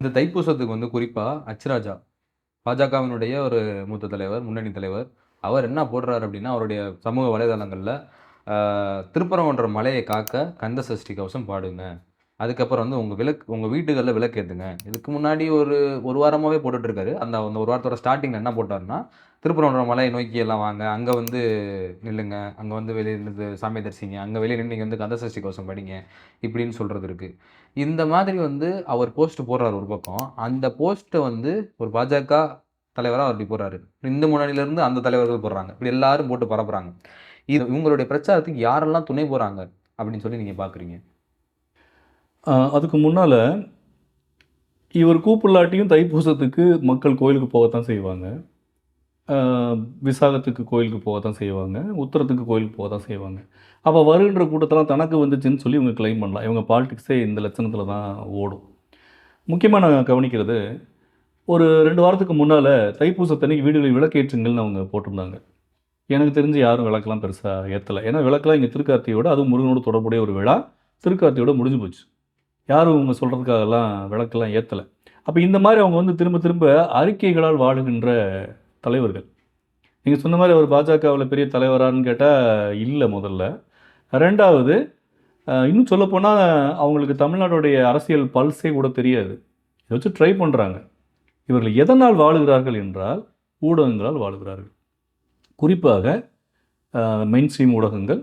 இந்த தைப்பூசத்துக்கு வந்து குறிப்பாக அச்சுராஜா பாஜகவினுடைய ஒரு மூத்த தலைவர் முன்னணி தலைவர். அவர் என்ன போடுறாரு அப்படின்னா அவருடைய சமூக வலைதளங்களில் திருப்பரங்குன்ற மலையை காக்க கந்த சஷ்டி கவசம் பாடுங்க. அதுக்கப்புறம் வந்து உங்கள் விளக்கு உங்கள் வீட்டுகளில் விளக்கேற்றுங்க இதுக்கு முன்னாடி ஒரு ஒரு வாரமாகவே போட்டுட்ருக்காரு. அந்த அந்த ஒரு வாரத்தோட ஸ்டார்டிங்கில் என்ன போட்டாருன்னா திருப்பரங்குன்ற மலையை நோக்கி எல்லாம் வாங்க அங்கே வந்து நில்லுங்க அங்கே வந்து வெளியே நின்று சாமி தரிசிங்க அங்கே வெளியே நின்று நீங்கள் வந்து கந்த சஷ்டி கவசம் படிங்க இப்படின்னு சொல்கிறது இருக்குது இந்த மாதிரி வந்து அவர் போஸ்ட் போடுறாரு ஒரு பக்கம். அந்த போஸ்ட்டை வந்து ஒரு பாஜக தலைவராக அவர் இப்படி போடுறாரு. இந்து முன்னணியிலேருந்து அந்த தலைவர்கள் போடுறாங்க. இப்படி எல்லாரும் போட்டு பரப்புறாங்க. இது இவங்களுடைய பிரச்சாரத்துக்கு யாரெல்லாம் துணை போகிறாங்க அப்படின்னு சொல்லி நீங்கள் பார்க்குறீங்க அதுக்கு முன்னால் இவர் கூப்பிடலாட்டியும் தைப்பூசத்துக்கு மக்கள் கோயிலுக்கு போகத்தான் செய்வாங்க. விசாகத்துக்கு கோயிலுக்கு போகத்தான் செய்வாங்க. உத்தரத்துக்கு கோயிலுக்கு போக தான் செய்வாங்க. அப்போ வருகின்ற கூட்டத்தெல்லாம் தனக்கு வந்துச்சுன்னு சொல்லி இவங்க கிளைம் பண்ணலாம். இவங்க பாலிடிக்ஸே இந்த லட்சணத்தில் தான் ஓடும். முக்கியமாக நான் கவனிக்கிறது ஒரு ரெண்டு வாரத்துக்கு முன்னால் தைப்பூசத்தன்னைக்கு வீடுகளில் விளக்கேற்றுங்கள்னு அவங்க போட்டிருந்தாங்க. எனக்கு தெரிஞ்சு யாரும் விளக்கெல்லாம் பெருசாக ஏற்றலை ஏன்னா விளக்கெல்லாம் இங்கே திருக்கார்த்தியோட அதுவும் முருகனோட தொடர்புடைய ஒரு விழா திருக்கார்த்தியோட முடிஞ்சு போச்சு. யாரும் இவங்க சொல்கிறதுக்காகலாம் விளக்கெல்லாம் ஏற்றலை அப்போ இந்த மாதிரி அவங்க வந்து திரும்ப திரும்ப அறிக்கைகளால் வாழுகின்ற தலைவர்கள். நீங்கள் சொன்ன மாதிரி அவர் பாஜகவில் பெரிய தலைவரான்னு கேட்டால் இல்லை முதல்ல. ரெண்டாவது இன்னும் சொல்லப்போனால் அவங்களுக்கு தமிழ்நாடுடைய அரசியல் பல்ஸே கூட தெரியாது. இதை வச்சு ட்ரை பண்ணுறாங்க இவர்கள் எதனால் வாழுகிறார்கள் என்றால் ஊடகங்களால் வாழுகிறார்கள். குறிப்பாக மெயின் ஸ்ட்ரீம் ஊடகங்கள்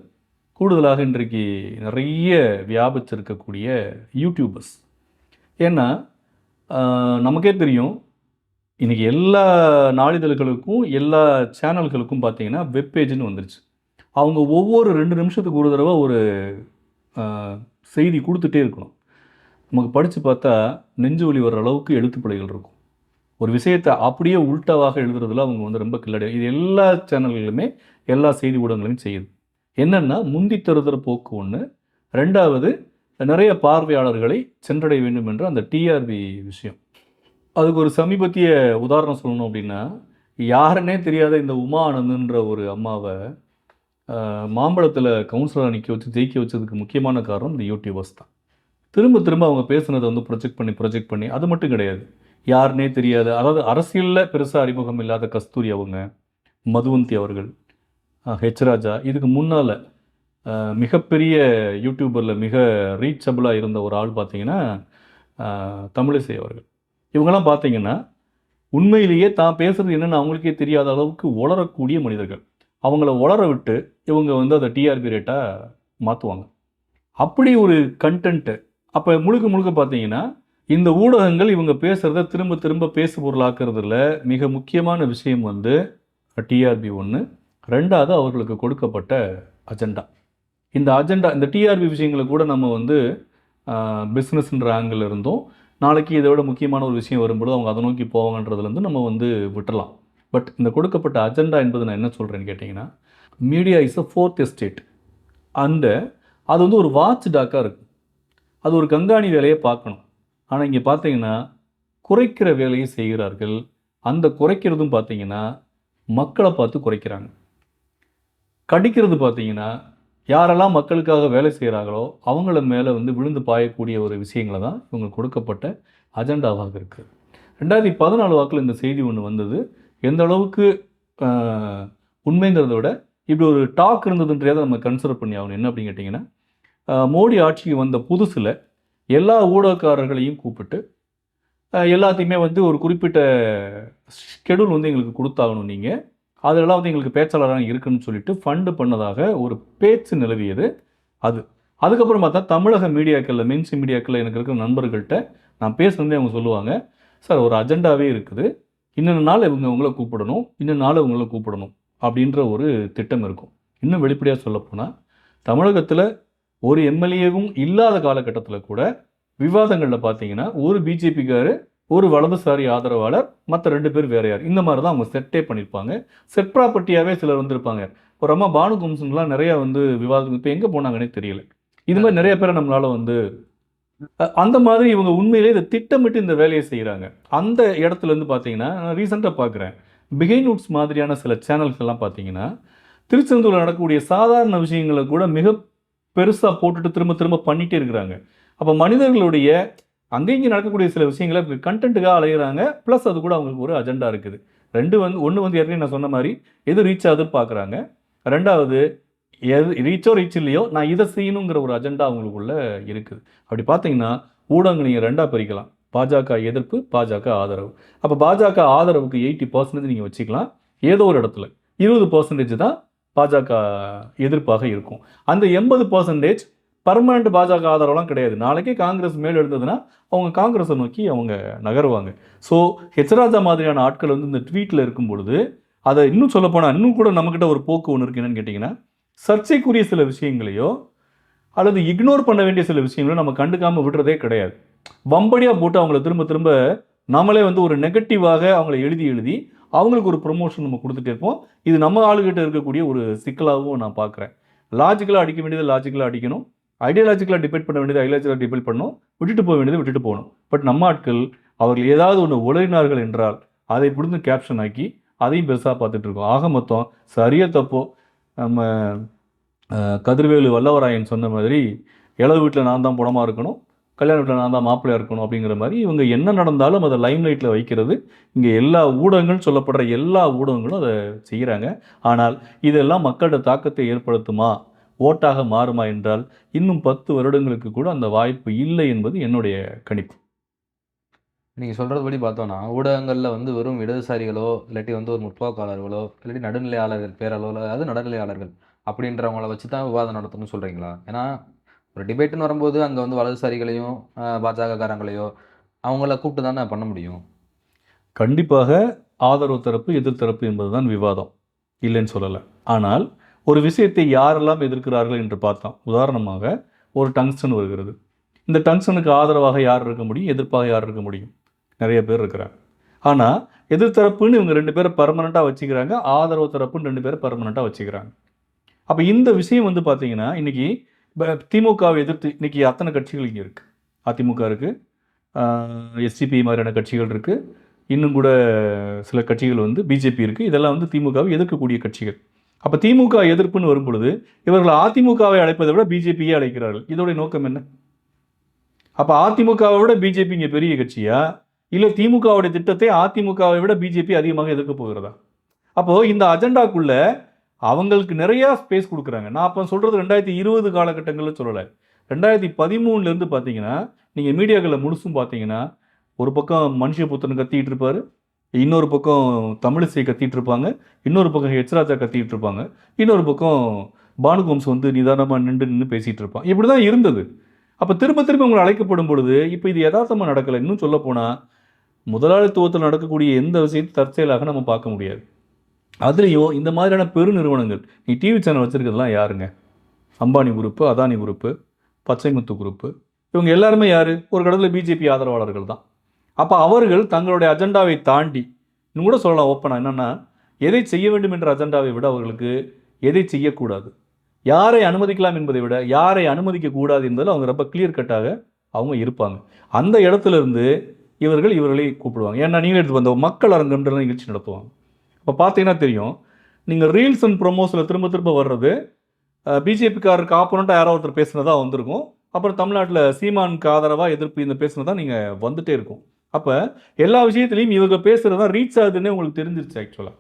கூடுதலாக இன்றைக்கு நிறைய வியாபிச்சிருக்கக்கூடிய யூடியூபர்ஸ் ஏன்னா நமக்கே தெரியும் இன்றைக்கி எல்லா நாளிதழ்களுக்கும் எல்லா சேனல்களுக்கும் பார்த்திங்கன்னா வெப்பேஜ்னு வந்துருச்சு. அவங்க ஒவ்வொரு ரெண்டு நிமிஷத்துக்கு ஒரு தடவை ஒரு செய்தி கொடுத்துட்டே இருக்கணும். நமக்கு படித்து பார்த்தா நெஞ்சு வலி வர்ற அளவுக்கு எழுத்துப்பிழைகள் இருக்கும். ஒரு விஷயத்தை அப்படியே உல்ட்டாவாக எழுதுறதுல அவங்க வந்து ரொம்ப கில்லடி இது எல்லா சேனல்களுமே எல்லா செய்தி ஊடகங்களையும் செய்யுது. என்னென்னா முந்தி தருதர போக்கு ஒன்று ரெண்டாவது நிறைய பார்வையாளர்களை சென்றடைய வேண்டும் என்ற அந்த டிஆர்பி விஷயம். அதுக்கு ஒரு சமீபத்திய உதாரணம் சொல்லணும் அப்படின்னா யாருன்னே தெரியாத இந்த உமா ஆனந்துன்ற ஒரு அம்மாவை மாம்பழத்தில் கவுன்சிலராக நிற்க வச்சு ஜெயிக்க வச்சதுக்கு முக்கியமான காரணம் இந்த யூடியூபர்ஸ் தான். திரும்ப திரும்ப அவங்க பேசுனதை வந்து ப்ரொஜெக்ட் பண்ணி ப்ரொஜெக்ட் பண்ணி அது மட்டும் கிடையாது. யாருன்னே தெரியாது. அதாவது அரசியலில் பெருசாக அறிமுகம் இல்லாத கஸ்தூரி அவங்க மதுவந்தி அவர்கள் ஹெச் ராஜா இதுக்கு முன்னால் மிகப்பெரிய யூடியூபரில் மிக ரீச்சபிளாக இருந்த ஒரு ஆள் பார்த்திங்கன்னா தமிழிசை அவர்கள். இவங்கெல்லாம் பார்த்தீங்கன்னா உண்மையிலேயே தான் பேசுகிறது என்னென்னு அவங்களுக்கே தெரியாத அளவுக்கு உளரக்கூடிய மனிதர்கள். அவங்கள உளர விட்டு இவங்க வந்து அதை டிஆர்பி ரேட்டாக மாற்றுவாங்க அப்படி ஒரு கண்டென்ட்டு அப்போ முழுக்க முழுக்க பார்த்தீங்கன்னா இந்த ஊடகங்கள் இவங்க பேசுகிறத திரும்ப திரும்ப பேசு பொருளாக்குறதுல மிக முக்கியமான விஷயம் வந்து டிஆர்பி ஒன்று ரெண்டாவது அவர்களுக்கு கொடுக்கப்பட்ட அஜெண்டா இந்த அஜெண்டா இந்த டிஆர்பி விஷயங்களை கூட நம்ம வந்து பிஸ்னஸ்ன்ற ஆங்கிள் இருந்தோம். நாளைக்கு இதை விட முக்கியமான ஒரு விஷயம் வரும்போது அவங்க அதை நோக்கி போவாங்கன்றதுலேருந்து நம்ம வந்து விட்டுடலாம் பட் இந்த கொடுக்கப்பட்ட அஜெண்டா என்பது நான் என்ன சொல்கிறேன்னு கேட்டிங்கன்னா media is a fourth estate அந்த அது வந்து ஒரு வாட்ச் டாக்காக இருக்கும். அது ஒரு கண்காணி வேலையை பார்க்கணும். ஆனால் இங்கே பார்த்தீங்கன்னா குறைக்கிற வேலையை செய்கிறார்கள். அந்த குறைக்கிறதும் பார்த்தீங்கன்னா மக்களை பார்த்து குறைக்கிறாங்க. கடிக்கிறது பார்த்தீங்கன்னா யாரெல்லாம் மக்களுக்காக வேலை செய்கிறாங்களோ அவங்கள மேலே வந்து விழுந்து பாயக்கூடிய ஒரு விஷயங்களை தான் இவங்க கொடுக்கப்பட்ட அஜெண்டாவாக இருக்குது ரெண்டாயிரத்தி பதினாலு வாக்கில் இந்த செய்தி ஒன்று வந்தது. எந்த அளவுக்கு உண்மைங்கிறத விட இப்படி ஒரு டாக் இருந்ததுன்றதை நம்ம கன்சிடர் பண்ணி ஆகணும். என்ன அப்படின்னு கேட்டிங்கன்னா மோடி ஆட்சிக்கு வந்த புதுசில் எல்லா ஊடகக்காரர்களையும் கூப்பிட்டு எல்லாத்தையுமே வந்து ஒரு குறிப்பிட்ட ஷெடியூல் வந்து எங்களுக்கு கொடுத்தாகணும் நீங்கள் அதெல்லாம் வந்து எங்களுக்கு பேச்சாளராக இருக்குன்னு சொல்லிட்டு ஃபண்டு பண்ணதாக ஒரு பேச்சு நிலவியது அது. அதுக்கப்புறம் பார்த்தா தமிழக மீடியாக்களில் மெயின்ஸ் மீடியாக்களில் எனக்கு இருக்கிற நண்பர்கள்ட்ட நான் பேசுனதே அவங்க சொல்லுவாங்க சார் ஒரு அஜெண்டாவே இருக்குது. இன்னொரு நாள் இவங்க உங்களை கூப்பிடணும் இன்னொரு நாள் இவங்களை கூப்பிடணும் அப்படின்ற ஒரு திட்டம் இருக்கும். இன்னும் வெளிப்படையாக சொல்லப்போனால் தமிழகத்தில் ஒரு எம்எல்ஏவும் இல்லாத காலகட்டத்தில் கூட விவாதங்களில் பார்த்தீங்கன்னா ஒரு பிஜேபிக்காரு ஒரு வலதுசாரி ஆதரவாளர் மற்ற ரெண்டு பேர் வேற யார். இந்த மாதிரி தான் அவங்க செட்டே பண்ணியிருப்பாங்க செட் ப்ராப்பர்ட்டியாகவே சிலர் வந்திருப்பாங்க. ஒரு அம்மா பானு கும்சன்லாம் நிறையா வந்து விவாதம் இப்போ எங்கே போனாங்கன்னே தெரியல. இது மாதிரி நிறைய பேரை நம்மளால் வந்து அந்த மாதிரி இவங்க உண்மையிலே இதை திட்டமிட்டு இந்த வேலையை செய்கிறாங்க அந்த இடத்துல இருந்து பார்த்தீங்கன்னா நான் ரீசெண்டாக பார்க்குறேன் பிகைன் நூட்ஸ் மாதிரியான சில சேனல்கள்லாம் பார்த்தீங்கன்னா திருச்செந்தூரில் நடக்கக்கூடிய சாதாரண விஷயங்களை கூட மிக பெருசாக போட்டுட்டு திரும்ப திரும்ப பண்ணிகிட்டே இருக்கிறாங்க. அப்போ மனிதர்களுடைய அங்கேயும் இங்கே நடக்கக்கூடிய சில விஷயங்களை கண்டென்ட்டுக்காக அலைகிறாங்க ப்ளஸ் அது கூட அவங்களுக்கு ஒரு அஜெண்டா இருக்குது. ரெண்டு வந்து ஒன்று வந்து ஏற்கனவே நான் சொன்ன மாதிரி எது ரீச் ஆகுதுன்னு பார்க்குறாங்க ரெண்டாவது எது ரீச்சோ ரீச் இல்லையோ நான் இதை செய்யணுங்கிற ஒரு அஜெண்டா அவங்களுக்குள்ள இருக்குது. அப்படி பார்த்தீங்கன்னா ஊடகங்கள் நீங்கள் ரெண்டாக பிரிக்கலாம். பாஜக எதிர்ப்பு பாஜக ஆதரவு. அப்போ பாஜக ஆதரவுக்கு எயிட்டி பர்சன்டேஜ் நீங்கள் வச்சுக்கலாம். ஏதோ ஒரு இடத்துல. இருபது பர்சன்டேஜ் தான் பாஜக எதிர்ப்பாக இருக்கும். அந்த எண்பது பர்சன்டேஜ் பர்மனண்ட் பாஜக ஆதரவுலாம் கிடையாது. நாளைக்கே காங்கிரஸ் மேல் எழுந்ததுன்னா அவங்க காங்கிரஸை நோக்கி அவங்க நகருவாங்க. ஸோ ஹெச்ராஜா மாதிரியான ஆட்கள் வந்து இந்த ட்வீட்டில் இருக்கும் பொழுது அதை இன்னும் சொல்லப்போனால் இன்னும் கூட நம்மக்கிட்ட ஒரு போக்கு ஒன்று இருக்கு என்னன்னு கேட்டிங்கன்னா சர்ச்சைக்குரிய சில விஷயங்களையோ அல்லது இக்னோர் பண்ண வேண்டிய சில விஷயங்களோ நம்ம கண்டுக்காமல் விடுறதே கிடையாது. வம்படியாக போட்டு அவங்கள திரும்ப திரும்ப நம்மளே வந்து ஒரு நெகட்டிவாக அவங்கள எழுதி எழுதி அவங்களுக்கு ஒரு ப்ரொமோஷன் நம்ம கொடுத்துட்டே இருப்போம். இது நம்ம ஆளுகிட்ட இருக்கக்கூடிய ஒரு சிக்கலாகவும் நான் பார்க்குறேன். லாஜிக்கலாக அடிக்க வேண்டியது லாஜிக்கலாக அடிக்கணும். ஐடியாலஜிக்கலாக டிபெண்ட் பண்ண வேண்டியது ஐடியாலஜிக்கலாக டிபெண்ட் பண்ணணும். விட்டுட்டு போக வேண்டியது விட்டுட்டு போகணும். பட் நம்ம ஆட்கள் அவர்கள் ஏதாவது ஒன்று உளறினார்கள் என்றால் அதை பிடிந்து கேப்ஷன் ஆக்கி அதையும் பெருசாக பார்த்துட்டு இருக்கோம். ஆக மொத்தம் சரியா தப்போ நம்ம கதிர்வேலு வல்லவராயன் சொன்ன மாதிரி இளவு வீட்டில் நான் தான் பணமாக இருக்கணும் கல்யாண வீட்டில் நான் தான் மாப்பிள்ளையாக இருக்கணும் அப்படிங்கிற மாதிரி இவங்க என்ன நடந்தாலும் அதை லைம் லைட்டில் வைக்கிறது இங்கே எல்லா ஊடகங்கள் சொல்லப்படுற எல்லா ஊடகங்களும் அதை செய்கிறாங்க ஆனால் இதெல்லாம் மக்களோட தாக்கத்தை ஏற்படுத்துமா? ஓட்டாக மாறுமா என்றால் இன்னும் பத்து வருடங்களுக்கு கூட அந்த வாய்ப்பு இல்லை என்பது என்னுடைய கணிப்பு. நீங்கள் சொல்கிறதுபடி பார்த்தோன்னா ஊடகங்களில் வந்து வெறும் இடதுசாரிகளோ இல்லாட்டி வந்து ஒரு முற்போக்காளர்களோ இல்லாட்டி நடுநிலையாளர்கள் பேரளவில் அதாவது நடுநிலையாளர்கள் அப்படின்றவங்கள வச்சு தான் விவாதம் நடத்தணும்னு சொல்கிறீங்களா ஏன்னா ஒரு டிபேட்டுன்னு வரும்போது அங்கே வந்து வலதுசாரிகளையும் பாஜகக்காரங்களையோ அவங்கள கூப்பிட்டு தானே பண்ண முடியும்? கண்டிப்பாக ஆதரவு தரப்பு எதிர்த்தரப்பு என்பதுதான் விவாதம். இல்லைன்னு சொல்லலை. ஆனால் ஒரு விஷயத்தை யாரெல்லாம் எதிர்க்கிறார்கள் என்று பார்த்தோம் உதாரணமாக ஒரு டங்ஸ்டன் வருகிறது. இந்த டங்ஸ்டனுக்கு ஆதரவாக யார் இருக்க முடியும் எதிர்ப்பாக யார் இருக்க முடியும்? நிறைய பேர் இருக்கிறாங்க. ஆனால் எதிர்த்தரப்புன்னு இவங்க ரெண்டு பேரை பர்மனெண்ட்டாக வச்சுக்கிறாங்க. ஆதரவு தரப்புன்னு ரெண்டு பேரை பர்மனெண்ட்டாக வச்சுக்கிறாங்க. அப்போ இந்த விஷயம் வந்து பார்த்தீங்கன்னா இன்றைக்கி ப- திமுகவை எதிர்த்து இன்னைக்கு அத்தனை கட்சிகள் இங்கே இருக்குது அதிமுக இருக்குது எஸ்சிபி மாதிரியான கட்சிகள் இருக்குது இன்னும் கூட சில கட்சிகள் வந்து பிஜேபி இருக்குது இதெல்லாம் வந்து திமுகவை எதிர்க்கக்கூடிய கட்சிகள். அப்போ திமுக எதிர்ப்புன்னு வரும்பொழுது இவர்கள் அதிமுகவை அழைப்பதை விட பிஜேபியே அழைக்கிறார்கள். இதோடைய நோக்கம் என்ன? அப்போ அதிமுகவை விட பிஜேபி இங்கே பெரிய கட்சியாக இல்லை திமுகவுடைய திட்டத்தை அதிமுகவை விட பிஜேபி அதிகமாக எதிர்க்க போகிறதா? அப்போது இந்த அஜெண்டாக்குள்ளே அவங்களுக்கு நிறையா ஸ்பேஸ் கொடுக்குறாங்க. நான் அப்போ சொல்கிறது ரெண்டாயிரத்தி இருபது காலகட்டங்களில் சொல்லலை. ரெண்டாயிரத்தி பதிமூணுலேருந்து பார்த்தீங்கன்னா நீங்கள் மீடியாக்களில் முழுசும் பார்த்தீங்கன்னா ஒரு பக்கம் மனுஷ புத்தன் கத்திக்கிட்டு இருப்பார் இன்னொரு பக்கம் தமிழிசை கத்திகிட்டு இருப்பாங்க இன்னொரு பக்கம் ஹெச்ராஜா கத்திக்கிட்டு இருப்பாங்க இன்னொரு பக்கம் பானுகோம்ஸ் வந்து நிதானமாக நின்று நின்று பேசிகிட்டு இருப்பான். இப்படி தான் இருந்தது. அப்போ திரும்ப திரும்ப உங்களை அழைக்கப்படும் பொழுது இப்போ இது யதார்த்தமாக நடக்கலை. இன்னும் சொல்லப்போனால் முதலாளித்துவத்தில் நடக்கக்கூடிய எந்த விஷயத்தை தற்செயலாக நம்ம பார்க்க முடியாது. அதுலேயும் இந்த மாதிரியான பெருநிறுவனங்கள் நீ டிவி சேனல் வச்சுருக்கிறதுலாம் யாருங்க? Ambani group Adani group Pachamuthu group இவங்க எல்லாருமே யார்? ஒரு கடத்தில் பிஜேபி ஆதரவாளர்கள் தான். அப்போ அவர்கள் தங்களுடைய அஜெண்டாவை தாண்டி இன்னும் கூட சொல்லலாம் ஓப்பனாக என்னென்னா எதை செய்ய வேண்டும் என்ற அஜெண்டாவை விட அவர்களுக்கு எதை செய்யக்கூடாது? யாரை அனுமதிக்கலாம் என்பதை விட யாரை அனுமதிக்க கூடாது என்பதில் அவங்க ரொம்ப கிளியர் கட்டாக அவங்க இருப்பாங்க. அந்த இடத்துல இருந்து இவர்கள் இவர்களை கூப்பிடுவாங்க. ஏன்னா நீங்களே எடுத்து வந்த மக்கள் அரங்கம்ன்ற நிகழ்ச்சி நடத்துவாங்க. இப்போ பார்த்தீங்கன்னா தெரியும். நீங்கள் ரீல்ஸ் அண்ட் ப்ரொமோஸில் திரும்ப திரும்ப வர்றது பிஜேபிக்காரருக்கு ஆப்போனண்ட்டாக யாரோ ஒருத்தர் பேசினதாக வந்திருக்கும். அப்புறம் தமிழ்நாட்டில் சீமானுக்கு ஆதரவாக எதிர்ப்பு இந்த பேசுனதா நீங்கள் வந்துகிட்டே இருக்கும். அப்போ எல்லா விஷயத்துலையும் இவங்க பேசுகிறது தான் ரீச் ஆகுதுன்னே உங்களுக்கு தெரிஞ்சிருச்சு ஆக்சுவலாக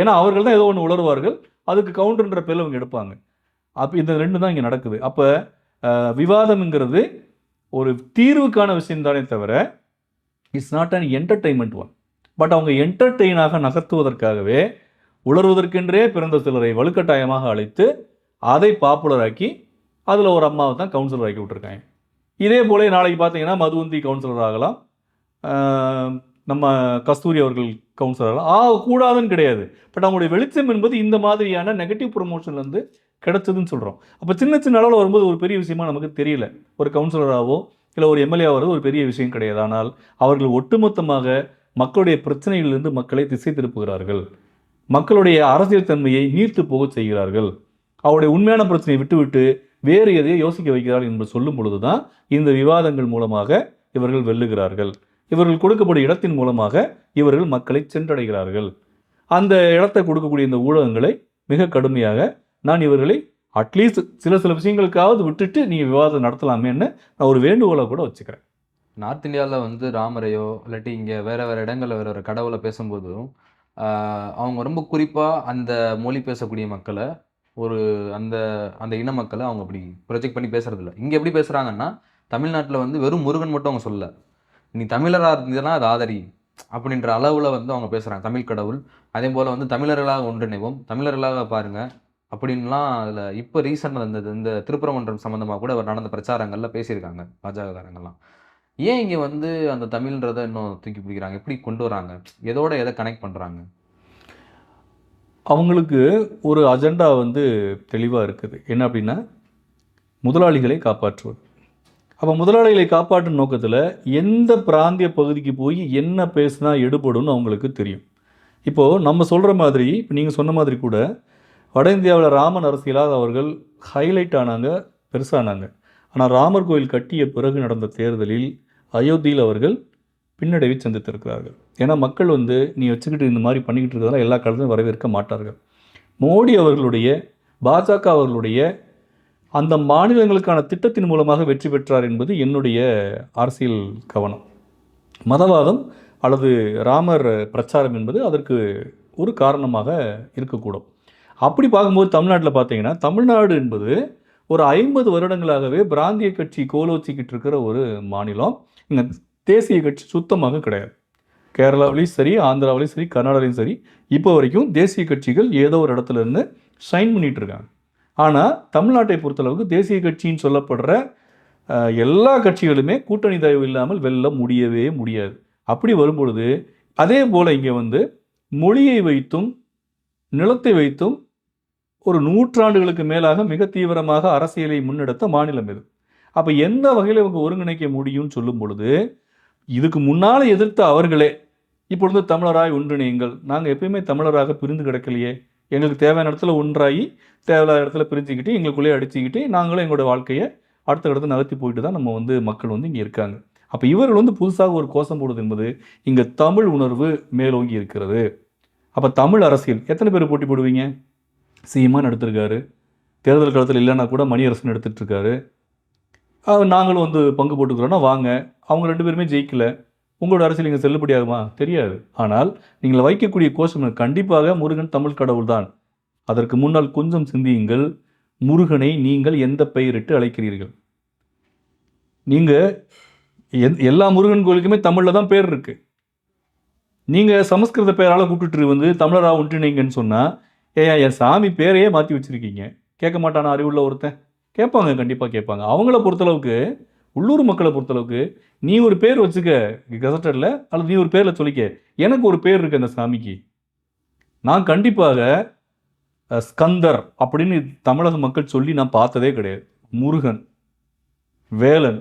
ஏன்னா அவர்கள் தான் ஏதோ ஒன்று உளருவார்கள் அதுக்கு கவுண்டர்ன்ற பேரில் அவங்க எடுப்பாங்க. அப்போ இந்த ரெண்டு தான் இங்கே நடக்குது. அப்போ விவாதம்ங்கிறது ஒரு தீர்வுக்கான விஷயம் தானே தவிர it's not an entertainment one but அவங்க என்டர்டெயினாக நகர்த்துவதற்காகவே உளறுவதற்கென்றே பிறந்த சிலரை வலுக்கட்டாயமாக அழைத்து அதை பாப்புலராக்கி அதில் ஒரு அம்மாவை தான் கவுன்சிலர் ஆக்கி விட்டுருக்காங்க. இதே போல நாளைக்கு பார்த்தீங்கன்னா மதுவந்தி கவுன்சிலர் ஆகலாம். நம்ம கஸ்தூரி அவர்கள் கவுன்சிலர் ஆகலாம். ஆ கூடாதுன்னு கிடையாது. பட் அவங்களுடைய வெளிச்சம் என்பது இந்த மாதிரியான நெகட்டிவ் ப்ரொமோஷன்லேருந்து கிடச்சதுன்னு சொல்கிறோம் அப்போ சின்ன சின்ன அளவில் வரும்போது ஒரு பெரிய விஷயமா நமக்கு தெரியல. ஒரு கவுன்சிலராகவோ இல்லை ஒரு எம்எல்ஏ வர்றது ஒரு பெரிய விஷயம் கிடையாது. ஆனால் அவர்கள் ஒட்டுமொத்தமாக மக்களுடைய பிரச்சனைகளிலிருந்து மக்களை திசை திருப்புகிறார்கள். மக்களுடைய அரசியல் தன்மையை நீர்த்து போகச் செய்கிறார்கள். அவருடைய உண்மையான பிரச்சனையை விட்டுவிட்டு வேறு எதையோ யோசிக்க வைக்கிறார்கள் என்று சொல்லும் பொழுது தான் இந்த விவாதங்கள் மூலமாக இவர்கள் வெல்லுகிறார்கள். இவர்கள் கொடுக்கப்படும் இடத்தின் மூலமாக இவர்கள் மக்களை சென்றடைகிறார்கள். அந்த இடத்தை கொடுக்கக்கூடிய இந்த ஊடகங்களை மிக கடுமையாக நான் இவர்களை அட்லீஸ்ட் சில சில விஷயங்களுக்காவது விட்டுட்டு நீங்கள் விவாதம் நடத்தலாமேன்னு நான் ஒரு வேண்டுகோளை கூட வச்சுக்கிறேன். நார்த் இந்தியாவில் வந்து ராமரையோ இல்லாட்டி இங்கே வேறு வேறு இடங்களில் வேறு வேறு கடவுளை பேசும்போதும் அவங்க ரொம்ப குறிப்பாக அந்த மொழி பேசக்கூடிய மக்களை ஒரு அந்த அந்த இன மக்களை அவங்க அப்படி ப்ரொஜெக்ட் பண்ணி பேசுறது இங்கே எப்படி பேசுகிறாங்கன்னா தமிழ்நாட்டில் வந்து வெறும் முருகன் மட்டும் அவங்க சொல்லலை. நீ தமிழராக இருந்ததுன்னா அது ஆதரி அப்படின்ற அளவில் வந்து அவங்க பேசுகிறாங்க தமிழ் கடவுள் அதே போல் வந்து தமிழர்களாக ஒன்றிணைவோம். தமிழர்களாக பாருங்கள் அப்படின்லாம் அதில் இப்போ ரீசெண்டாக இந்த இந்த திருப்பரங்குன்றம் சம்மந்தமாக கூட அவர் நடந்த பிரச்சாரங்களில் பேசியிருக்காங்க பாஜகக்காரங்கெல்லாம் ஏன் இங்கே வந்து அந்த தமிழ்ன்றதை இன்னும் தூக்கி பிடிக்கிறாங்க? எப்படி கொண்டு வராங்க? எதோட எதை கனெக்ட் பண்ணுறாங்க அவங்களுக்கு ஒரு அஜெண்டா வந்து தெளிவாக இருக்குது. என்ன அப்படின்னா முதலாளிகளை காப்பாற்றுவது. அப்போ முதலாளிகளை காப்பாற்றும் நோக்கத்தில் எந்த பிராந்திய பகுதிக்கு போய் என்ன பேசினா எடுபடும்னு அவங்களுக்கு தெரியும். இப்போது நம்ம சொல்கிற மாதிரி இப்போ நீங்கள் சொன்ன மாதிரி கூட வட இந்தியாவில் ராமன் அரசியலாக அவர்கள் ஹைலைட் ஆனாங்க பெருசானாங்க. ஆனால் ராமர் கோயில் கட்டிய பிறகு நடந்த தேர்தலில் அயோத்தியில் அவர்கள் பின்னடைவை சந்தித்திருக்கிறார்கள். ஏன்னா மக்கள் வந்து நீ வச்சுக்கிட்டு இந்த மாதிரி பண்ணிக்கிட்டு இருக்கிறதெல்லாம் எல்லா காலத்திலும் வரவேற்க மாட்டார்கள். மோடி அவர்களுடைய பாஜக அவர்களுடைய அந்த மாநிலங்களுக்கான திட்டத்தின் மூலமாக வெற்றி பெற்றார் என்பது என்னுடைய அரசியல் கவனம். மதவாதம் அல்லது ராமர் பிரச்சாரம் என்பது அதற்கு ஒரு காரணமாக இருக்கக்கூடும். அப்படி பார்க்கும்போது தமிழ்நாட்டில் பார்த்தீங்கன்னா தமிழ்நாடு என்பது ஒரு ஐம்பது வருடங்களாகவே பிராந்திய கட்சி கோலோச்சிக்கிட்டு இருக்கிற ஒரு மாநிலம். இங்கே தேசிய கட்சி சுத்தமாக கிடையாது. கேரளாவிலையும் சரி ஆந்திராவிலையும் சரி கர்நாடகாலையும் சரி இப்போ வரைக்கும் தேசிய கட்சிகள் ஏதோ ஒரு இடத்துல இருந்து ஷைன் பண்ணிட்டு இருக்காங்க. ஆனால் தமிழ்நாட்டை பொறுத்தளவுக்கு தேசிய கட்சின்னு சொல்லப்படுற எல்லா கட்சிகளுமே கூட்டணி தயவு இல்லாமல் வெல்ல முடியவே முடியாது. அப்படி வரும்பொழுது அதே போல் இங்கே வந்து மொழியை வைத்தும் நிலத்தை வைத்தும் ஒரு நூற்றாண்டுகளுக்கு மேலாக மிக தீவிரமாக அரசியலை முன்னெடுத்த மாநிலம் இது. அப்போ எந்த வகையில் இவங்க ஒருங்கிணைக்க முடியும்னு சொல்லும் பொழுது இதுக்கு முன்னால் எதிர்த்த அவர்களே இப்பொழுது தமிழராய் ஒன்றிணையுங்கள். நாங்கள் எப்பயுமே தமிழராக பிரிந்து கிடக்கலையே. எங்களுக்கு தேவையான இடத்துல ஒன்றாகி தேவையில்லாத இடத்துல பிரிஞ்சுக்கிட்டு எங்களுக்குள்ளேயே அடிச்சுக்கிட்டு நாங்களும் எங்களோட வாழ்க்கையை அடுத்த இடத்துல நகர்த்தி போயிட்டு தான் நம்ம வந்து மக்கள் வந்து இங்கே இருக்காங்க. அப்போ இவர்கள் வந்து புதுசாக ஒரு கோஷம் போடுவது என்பது இங்கே தமிழ் உணர்வு மேலோங்கி இருக்கிறது. அப்போ தமிழ் அரசியல் எத்தனை பேர் போட்டி போடுவீங்க? சீமான் எடுத்திருக்காரு. தேர்தல் காலத்தில் இல்லைன்னா கூட மணியரசன் எடுத்துகிட்ருக்காரு நாங்களும் வந்து பங்கு போட்டுக்கிறோன்னா வாங்க. அவங்க ரெண்டு பேருமே ஜெயிக்கல. உங்களோட அரசியல் இங்கே செல்லுபடியாகுமா தெரியாது. ஆனால் நீங்கள் வைக்கக்கூடிய கோஷம் கண்டிப்பாக முருகன் தமிழ் கடவுள் தான். அதற்கு முன்னால் கொஞ்சம் சிந்தியுங்கள். முருகனை நீங்கள் எந்த பெயரிட்டு அழைக்கிறீர்கள்? நீங்கள் எந் எல்லா முருகன் கோயிலுக்குமே தமிழில் தான் பேர் இருக்குது நீங்கள் சமஸ்கிருத பேரால் கூப்பிட்டுட்டு வந்து தமிழராக ஒன்றிணைங்கன்னு சொன்னால் ஏன் என் சாமி பேரையே மாற்றி வச்சிருக்கீங்க. கேட்க மாட்டான அறிவுள்ள ஒருத்தன்? கேட்பாங்க கண்டிப்பாக கேட்பாங்க. அவங்கள பொறுத்தளவுக்கு உள்ளூர் மக்களை பொறுத்தளவுக்கு நீ ஒரு பேர் வச்சுக்க கெசட்டடில் அல்லது நீ ஒரு பேரில் சொல்லிக்க எனக்கு ஒரு பேர் இருக்குது அந்த சாமிக்கு. நான் கண்டிப்பாக ஸ்கந்தர் அப்படின்னு தமிழக மக்கள் சொல்லி நான் பார்த்ததே கிடையாது. முருகன் வேலன்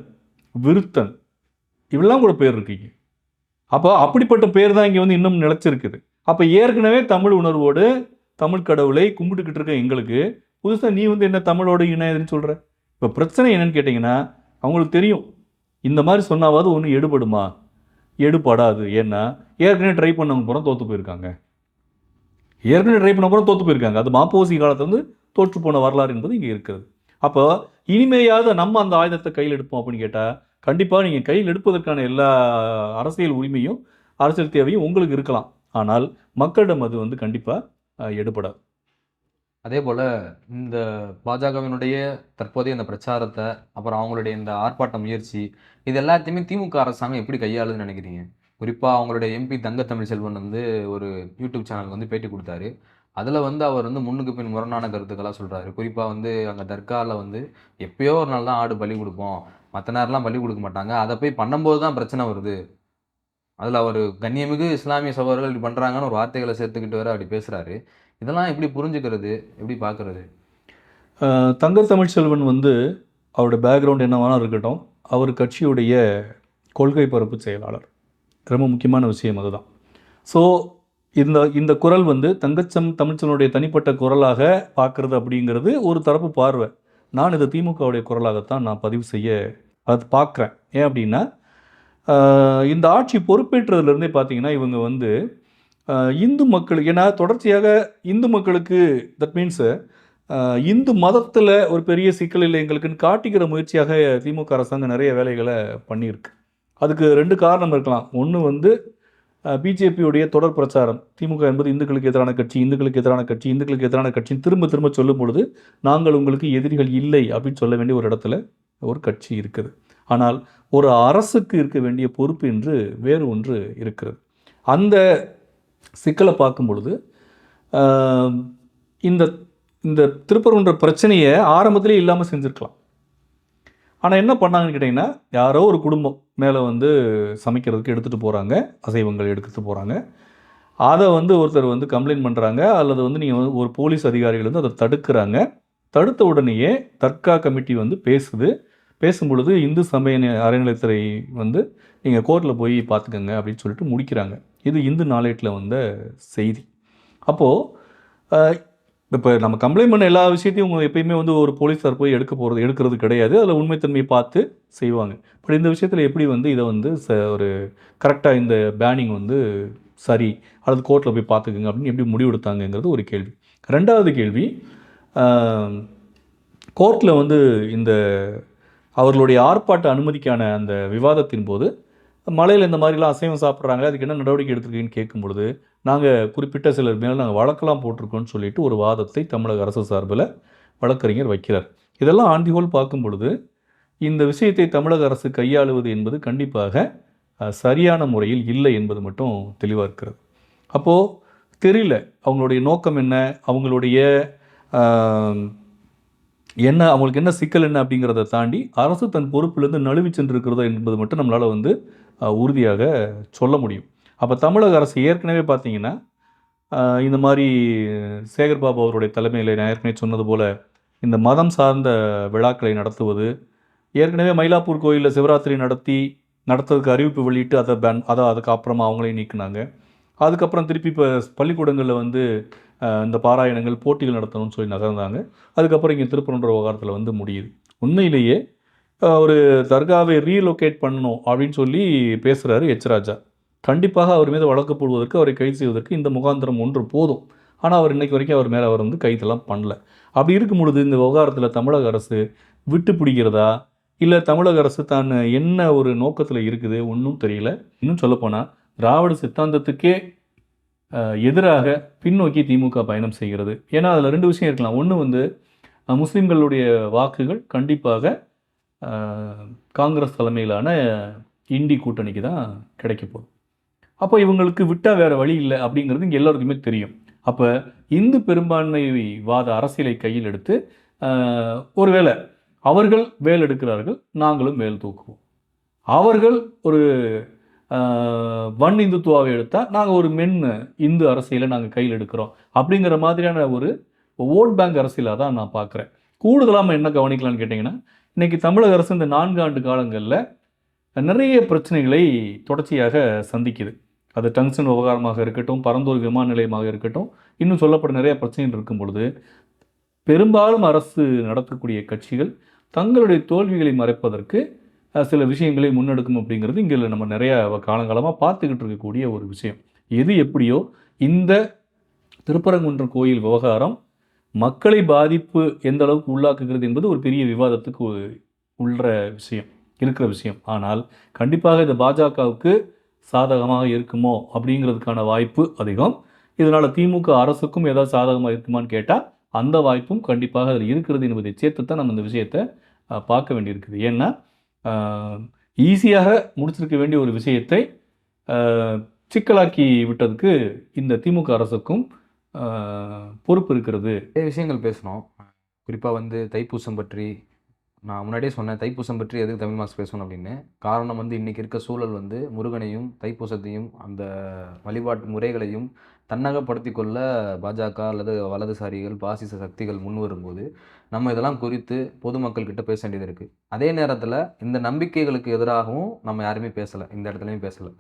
விருத்தன் இவெல்லாம் கூட பேர் இருக்கீங்க. அப்போ அப்படிப்பட்ட பேர் தான் இங்கே வந்து இன்னும் நிலைச்சிருக்குது. அப்போ ஏற்கனவே தமிழ் உணர்வோடு தமிழ் கடவுளை கும்பிட்டுக்கிட்டு இருக்க எங்களுக்கு புதுசாக நீ வந்து என்ன தமிழோட இணையதுன்னு சொல்கிற இப்போ பிரச்சனை என்னன்னு கேட்டிங்கன்னா அவங்களுக்கு தெரியும். இந்த மாதிரி சொன்னாவது ஒன்று எடுபடுமா? எடுபடாது. ஏன்னா ஏற்கனவே ட்ரை பண்ணவங்க பூரா தோற்று போயிருக்காங்க. ஏற்கனவே ட்ரை பண்ண பூரா தோற்று போயிருக்காங்க. அது மாப்போசி காலத்தில் வந்து தோற்று போன வரலாறு என்பது இங்கே இருக்கிறது. அப்போ இனிமையாவது நம்ம அந்த ஆயுதத்தை கையில் எடுப்போம் அப்படின்னு கேட்டால் கண்டிப்பாக நீங்கள் கையில் எடுப்பதற்கான எல்லா அரசியல் உரிமையும் அரசியல் தேவையும் உங்களுக்கு இருக்கலாம். ஆனால் மக்களிடம் அது வந்து கண்டிப்பாக எடுபடாது. அதே போல் இந்த பாஜகவினுடைய தற்போதைய இந்த பிரச்சாரத்தை அப்புறம் அவங்களுடைய இந்த ஆர்ப்பாட்ட முயற்சி இது எல்லாத்தையுமே திமுக அரசாங்கம் எப்படி கையாளுதுன்னு நினைக்கிறீங்க? குறிப்பாக அவங்களுடைய எம்பி தங்க தமிழ் செல்வன் வந்து ஒரு யூடியூப் சேனலுக்கு வந்து பேட்டி கொடுத்தாரு. அதில் வந்து அவர் வந்து முன்னுக்கு பின் முரணான கருத்துக்களாக சொல்கிறாரு குறிப்பாக வந்து அங்கே தர்காவில் வந்து எப்பயோ ஒரு நாள் தான் ஆடு பலி கொடுப்போம். மற்ற நேரம்லாம் பள்ளி கொடுக்க மாட்டாங்க. அதை போய் பண்ணும்போது தான் பிரச்சனை வருது. அதில் அவர் கண்ணியமிகு இஸ்லாமிய சகோதரர்கள் இப்படி பண்ணுறாங்கன்னு ஒரு வார்த்தைகளை சேர்த்துக்கிட்டு வர அப்படி பேசுகிறாரு இதெல்லாம் எப்படி புரிஞ்சுக்கிறது? எப்படி பார்க்குறது தங்க தமிழ்ச்செல்வன் வந்து அவருடைய பேக்ரவுண்ட் என்னவான இருக்கட்டும் அவர் கட்சியுடைய கொள்கை பரப்பு செயலாளர். ரொம்ப முக்கியமான விஷயம் அதுதான். ஸோ இந்த இந்த குரல் வந்து தங்கச்சம் தமிழ்ச்சனுடைய தனிப்பட்ட குரலாக பார்க்குறது அப்படிங்கிறது ஒரு தரப்பு பார்வை. நான் இதை திமுகவுடைய குரலாகத்தான் நான் பதிவு செய்ய அது பார்க்குறேன். ஏன் அப்படின்னா இந்த ஆட்சி பொறுப்பேற்றதுலேருந்தே பார்த்தீங்கன்னா இவங்க வந்து இந்து மக்களுக்கு ஏன்னா தொடர்ச்சியாக இந்து மக்களுக்கு தட் மீன்ஸு இந்து மதத்தில் ஒரு பெரிய சிக்கல் இல்லை எங்களுக்குன்னு காட்டிக்கிற முயற்சியாக திமுக அரசாங்கம் நிறைய வேலைகளை பண்ணியிருக்கு. அதுக்கு ரெண்டு காரணம் இருக்கலாம். ஒன்று வந்து பிஜேபியுடைய தொடர் பிரச்சாரம். திமுக என்பது இந்துக்களுக்கு எதிரான கட்சி இந்துக்களுக்கு எதிரான கட்சி இந்துக்களுக்கு எதிரான கட்சின்னு திரும்ப திரும்ப சொல்லும் பொழுது நாங்கள் உங்களுக்கு எதிரிகள் இல்லை அப்படின்னு சொல்ல வேண்டிய ஒரு இடத்துல ஒரு கட்சி இருக்குது. ஆனால் ஒரு அரசுக்கு இருக்க வேண்டிய பொறுப்பு என்று வேறு ஒன்று இருக்கிறது. அந்த சிக்கலை பார்க்கும் பொழுது இந்த இந்த திருப்பரங்குன்ற பிரச்சனையை ஆரம்பத்திலே இல்லாமல் செஞ்சுருக்கலாம். ஆனால் என்ன பண்ணாங்கன்னு கேட்டிங்கன்னா யாரோ ஒரு குடும்பம் மேலே வந்து சமைக்கிறதுக்கு எடுத்துகிட்டு போகிறாங்க அசைவங்கள் எடுத்துகிட்டு போகிறாங்க அதை வந்து ஒருத்தர் வந்து கம்ப்ளைண்ட் பண்ணுறாங்க அல்லது வந்து நீங்கள் வந்து ஒரு போலீஸ் அதிகாரிகள் வந்து அதை தடுக்கிறாங்க. தடுத்த உடனேயே தர்கா கமிட்டி வந்து பேசுது. பேசும்பொழுது இந்து சமய அறநிலையத்துறை வந்து நீங்கள் கோர்ட்டில் போய் பார்த்துக்கங்க அப்படின்னு சொல்லிட்டு முடிக்கிறாங்க. இது இந்து நாளேட்டில் வந்த செய்தி. அப்போது இப்போ நம்ம கம்ப்ளைண்ட் பண்ண எல்லா விஷயத்தையும் உங்க எப்பயுமே வந்து ஒரு போலீஸார் போய் எடுக்க போகிறது எடுக்கிறது கிடையாது. அதில் உண்மைத்தன்மையை பார்த்து செய்வாங்க. பட் இந்த விஷயத்தில் எப்படி வந்து இதை வந்து ச ஒரு கரெக்டாக இந்த பேனிங் வந்து சரி அல்லது கோர்ட்டில் போய் பார்த்துக்குங்க அப்படின்னு எப்படி முடிவெடுத்தாங்கங்கிறது ஒரு கேள்வி. ரெண்டாவது கேள்வி கோர்ட்டில் வந்து இந்த அவர்களுடைய ஆர்ப்பாட்ட அனுமதிக்கான அந்த விவாதத்தின் போது மலையில் இந்த மாதிரிலாம் அசைவம் சாப்பிட்றாங்க அதுக்கு என்ன நடவடிக்கை எடுத்திருக்கீங்கன்னு கேட்கும் பொழுது நாங்கள் குறிப்பிட்ட சிலர் மேலே நாங்கள் வழக்கெல்லாம் போட்டிருக்கோம்னு சொல்லிட்டு ஒரு வாதத்தை தமிழக அரசு சார்பில் வழக்கறிஞர் வைக்கிறார். இதெல்லாம் ஆண்டிகோல் பார்க்கும் பொழுது இந்த விஷயத்தை தமிழக அரசு கையாளுவது என்பது கண்டிப்பாக சரியான முறையில் இல்லை என்பது மட்டும் தெளிவாக இருக்கிறது. அப்போது தெரியல அவங்களுடைய நோக்கம் என்ன அவங்களுடைய என்ன அவங்களுக்கு என்ன சிக்கல் என்ன அப்படிங்கிறத தாண்டி அரசு தன் பொறுப்பிலிருந்து நழுவி சென்றிருக்கிறதோ என்பது மட்டும் நம்மளால் வந்து உறுதியாக சொல்ல முடியும். அப்போ தமிழக அரசு ஏற்கனவே பார்த்தீங்கன்னா இந்த மாதிரி சேகர் பாபு அவருடைய தலைமையில் நான் ஏற்கனவே சொன்னது போல் இந்த மதம் சார்ந்த விழாக்களை நடத்துவது ஏற்கனவே மயிலாப்பூர் கோயிலில் சிவராத்திரி நடத்தி நடத்துறதுக்கு அறிவிப்பு வெளியிட்டு அதை பேன் அதை அதுக்கு அப்புறமா அவங்களையும் நீக்கினாங்க. அதுக்கப்புறம் திருப்பி இப்போ பள்ளிக்கூடங்களில் வந்து இந்த பாராயணங்கள் போட்டிகள் நடத்தணும்னு சொல்லி நகர்ந்தாங்க. அதுக்கப்புறம் இங்கே திருப்பரன்ற விவகாரத்தில் வந்து முடியுது. உண்மையிலேயே ஒரு தர்காவை ரீலொகேட் பண்ணணும் அப்படின்னு சொல்லி பேசுகிறாரு எச் ராஜா. கண்டிப்பாக அவர் மீது வழக்கு போடுவதற்கு அவரை கைது செய்வதற்கு இந்த முகாந்திரம் ஒன்று போதும். ஆனால் அவர் இன்றைக்கு வரைக்கும் அவர் மேலே அவர் வந்து கைதெல்லாம் பண்ணல. அப்படி இருக்கும் பொழுது இந்த விவகாரத்தில் தமிழக அரசு விட்டு பிடிக்கிறதா? இல்லை தமிழக அரசு தான் என்ன ஒரு நோக்கத்தில் இருக்குது? ஒன்றும் தெரியல. இன்னும் சொல்லப்போனால் திராவிட சித்தாந்தத்துக்கே எதிராக பின்னோக்கி திமுக பயணம் செய்கிறது. ஏன்னா அதில் ரெண்டு விஷயம் இருக்கலாம். ஒன்று வந்து முஸ்லீம்களுடைய வாக்குகள் கண்டிப்பாக காங்கிரஸ் தலைமையிலான இண்டி கூட்டணிக்கு தான் கிடைக்க போகுது. அப்போ இவங்களுக்கு விட்டால் வேறு வழி இல்லை அப்படிங்கிறது இங்கே எல்லாருக்குமே தெரியும். அப்போ இந்து பெரும்பான்மை வாத அரசியலை கையில் எடுத்து ஒருவேளை அவர்கள் வேல் எடுக்கிறார்கள் நாங்களும் வேல் தூக்குவோம். அவர்கள் ஒரு வன் இந்துத்துவாவை எடுத்தால் நாங்கள் ஒரு மென் இந்து அரசியலை நாங்கள் கையில் எடுக்கிறோம் அப்படிங்கிற மாதிரியான ஒரு ஓட் பேங்க் அரசியலாக தான் நான் பார்க்குறேன். கூடுதலாக நம்ம என்ன கவனிக்கலாம்னு கேட்டிங்கன்னா இன்றைக்கி தமிழக அரசு இந்த நான்கு ஆண்டு காலங்களில் நிறைய பிரச்சனைகளை தொடர்ச்சியாக சந்திக்குது. அது டங்ஷன் விவகாரமாக இருக்கட்டும் பரந்தூர் விமான நிலையமாக இருக்கட்டும் இன்னும் சொல்லப்பட்ட நிறைய பிரச்சனைகள் இருக்கும் பொழுது பெரும்பாலும் அரசு நடத்தக்கூடிய கட்சிகள் தங்களுடைய தோல்விகளை மறைப்பதற்கு சில விஷயங்களை முன்னெடுக்கும் அப்படிங்கிறது இங்கே நம்ம நிறைய காலங்காலமாக பார்த்துக்கிட்டு இருக்கக்கூடிய ஒரு விஷயம். எது எப்படியோ இந்த திருப்பரங்குன்றம் கோயில் விவகாரம் மக்களை பாதிப்பு எந்த அளவுக்கு உள்ளாக்குகிறது என்பது ஒரு பெரிய விவாதத்துக்கு உள்ள விஷயம் இருக்கிற விஷயம். ஆனால் கண்டிப்பாக இது பாஜகவுக்கு சாதகமாக இருக்குமோ அப்படிங்கிறதுக்கான வாய்ப்பு அதிகம். இதனால் திமுக அரசுக்கும் ஏதாவது சாதகமாக இருக்குமான்னு கேட்டால் அந்த வாய்ப்பும் கண்டிப்பாக அதில் இருக்கிறது என்பதை சேர்த்து தான் நம்ம இந்த விஷயத்தை பார்க்க வேண்டியிருக்குது. ஏன்னா ஈஸியாக முடிச்சிருக்க வேண்டிய ஒரு விஷயத்தை சிக்கலாக்கி விட்டதுக்கு இந்த திமுக அரசுக்கும் பொறுப்பு இருக்கிறது. நிறைய விஷயங்கள் பேசணும் குறிப்பாக வந்து தைப்பூசம் பற்றி நான் முன்னாடியே சொன்னேன் தைப்பூசம் பற்றி எதுக்கு தமிழ் மாஸ் பேசணும் அப்படின்னு. காரணம் வந்து இன்றைக்கி இருக்க சூழல் வந்து முருகனையும் தைப்பூசத்தையும் அந்த வழிபாட்டு முறைகளையும் தன்னகப்படுத்தி கொள்ள பாஜக அல்லது வலதுசாரிகள் பாசிச சக்திகள் முன் வரும்போது நம்ம இதெல்லாம் குறித்து பொதுமக்கள்கிட்ட பேச வேண்டியது இருக்குது அதே நேரத்தில் இந்த நம்பிக்கைகளுக்கு எதிராகவும் நம்ம யாருமே பேசலை. இந்த இடத்துலையும் பேசலை.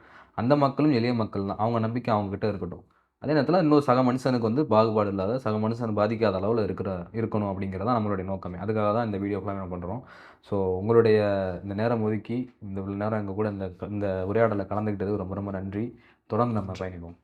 அந்த மக்களும் எளிய மக்கள் தான். அவங்க நம்பிக்கை அவங்கக்கிட்ட இருக்கட்டும். அதே நேரத்தில் இன்னொரு சக மனுஷனுக்கு வந்து பாகுபாடு இல்லாத சக மனுஷன் பாதிக்காத அளவில் இருக்கிற இருக்கணும் அப்படிங்கிறது தான் நம்மளுடைய நோக்கமே. அதுக்காக தான் இந்த வீடியோ ஃபுல்லாக பண்ணுறோம் ஸோ உங்களுடைய இந்த நேரம் ஒதுக்கி இந்த நேரம் எங்கள் கூட இந்த இந்த உரையாடலை கலந்துக்கிட்டது ரொம்ப ரொம்ப நன்றி. தொடர்ந்து நம்ம பயணிப்போம்.